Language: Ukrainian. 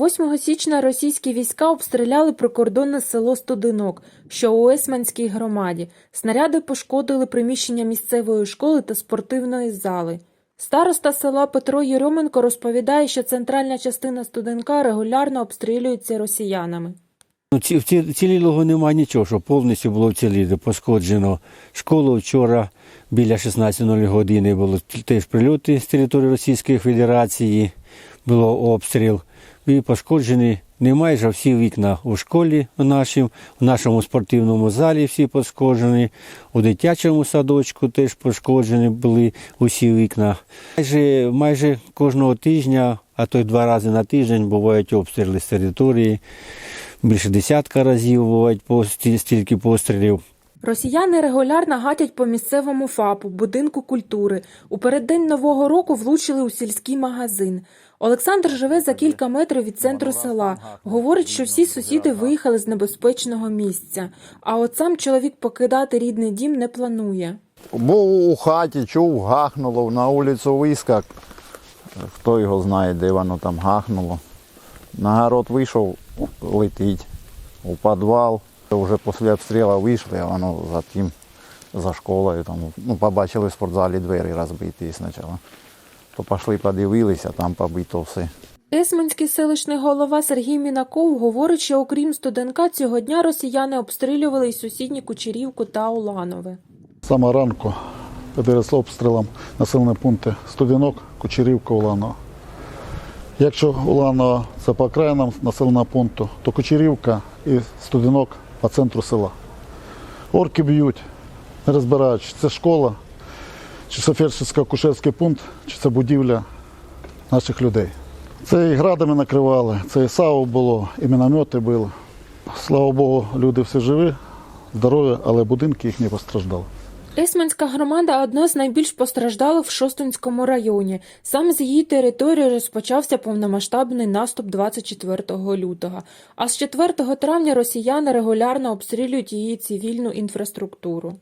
8 січня російські війська обстріляли прикордонне село Студинок, що у Есманській громаді. Снаряди пошкодили приміщення місцевої школи та спортивної зали. Староста села Петро Єрьоменко розповідає, що центральна частина Студенка регулярно обстрілюється росіянами. Ну, ці, ці, цілілого немає нічого, що повністю було вціліти. Пошкоджено школу вчора біля 16.00 години було теж прильоти з території Російської Федерації, було обстріл. І пошкоджені не майже всі вікна у школі в, нашім, в нашому спортивному залі всі пошкоджені, у дитячому садочку теж пошкоджені були усі вікна. Майже, майже кожного тижня, а то й два рази на тиждень бувають обстріли з території. Більше десятка разів бувають стільки пострілів. Росіяни регулярно гатять по місцевому ФАПу, будинку культури. У переддень Нового року влучили у сільський магазин. Олександр живе за кілька метрів від центру села. Говорить, що всі сусіди виїхали з небезпечного місця. А от сам чоловік покидати рідний дім не планує. Був у хаті, чув, гахнуло, на вулицю вискак. Хто його знає, де воно там гахнуло. На город вийшов, летить. У підвал. Вже після обстрілу вийшли, а воно за тим, за школою. Там, ну, побачили в спортзалі двері розбиті спочатку. То пішли, подивилися, там побито все. Есманський селищний голова Сергій Мінаков говорить, що окрім студенка цього дня росіяни обстрілювали й сусідні Кучерівку та Уланове. Саме ранку підросло обстрілом населені пункти Студінок, Кучерівка, Уланова. Якщо Уланова це по окраїнам населеного пункту, то Кучерівка і Студінок по центру села. Орки б'ють, не розбирають, чи це школа, чи це фельдшерсько-акушерський пункт, чи це будівля наших людей. Це і градами накривали, це і САУ було, і міномети були. Слава Богу, люди всі живі, здорові, але будинки їх не постраждали. Есманська громада одна з найбільш постраждалих в Шостинському районі. Саме з її території розпочався повномасштабний наступ 24 лютого. А з 4 травня росіяни регулярно обстрілюють її цивільну інфраструктуру.